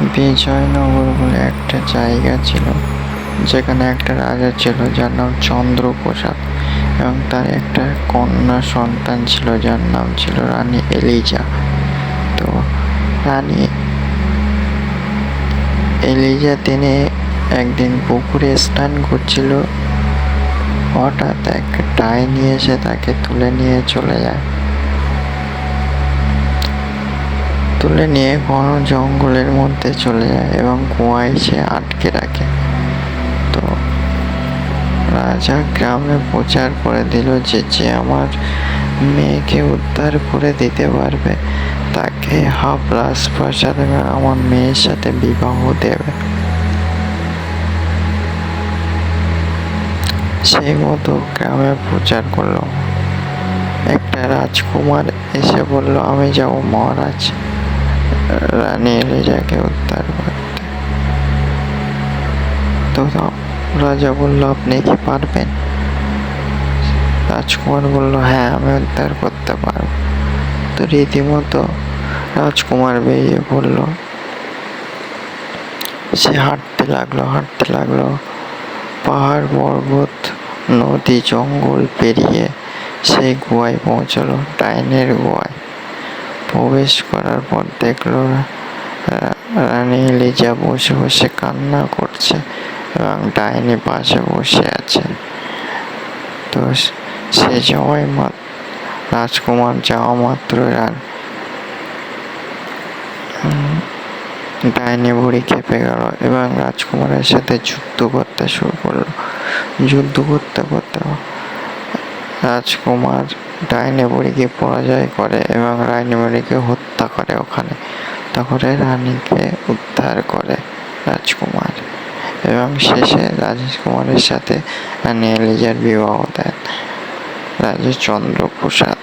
বিজয়নগর বলে একটা জায়গা ছিল, যেখানে একটা রাজা ছিল যার নাম চন্দ্রপ্রসাদ এবং তার একটা কন্যা সন্তান ছিল যার নাম ছিল রানী এলিজা। তো রানী এলিজা তিনি একদিন পুকুরে স্নান করছিল, হঠাৎ এক টাই নিয়ে এসে তাকে তুলে নিয়ে চলে যায়। তুলে নিয়ে ঘন জঙ্গলের মধ্যে চলে যায় এবং কুয়ায় সে আটকে রাখে। তো রাজা গ্রামে প্রচার করে দিল যে যে আমার মেয়েকে উদ্ধার করে দিতে পারবে, তাকে হাফ রাজপ্রাসাদ আমার মেয়ের সাথে বিবাহ দেবে। সেই মতো গ্রামে প্রচার করল। একটা রাজকুমার এসে বলল, আমি যাব মহারাজ। রানী এলিজাকে উদ্ধার করতে। তো রাজা বলল, আপনি কি পারবেন? রাজকুমার বলল হ্যাঁ আমি উদ্ধার করতে পারব। তো রীতিমতো রাজকুমার বেরিয়ে পড়ল। সে হাঁটতে লাগল হাঁটতে লাগল। পাহাড়, পর্বত, নদী, জঙ্গল পেরিয়ে সেই গুহায় পৌঁছলো, ডাইনের গুহায়। প্রবেশ করার পর দেখল রানী এলিজা বসে বসে কান্না করছে এবং ডাইনি পাশে বসে আছে। তো সে যাওয়াই রাজকুমার যাওয়া মাত্র ডাইনি বুড়ি খেপে গেল এবং রাজকুমারের সাথে যুদ্ধ করতে শুরু করল। যুদ্ধ করতে করতে রাজকুমার ডাইনি বুড়িকে পরাজয় করে এবং রানী বুড়িকে হত্যা করে ওখানে। তারপরে রানীকে উদ্ধার করে রাজকুমার এবং শেষে রাজকুমারের সাথে রানী এলিজার বিবাহ দেন। রাজা চন্দ্রপ্রসাদ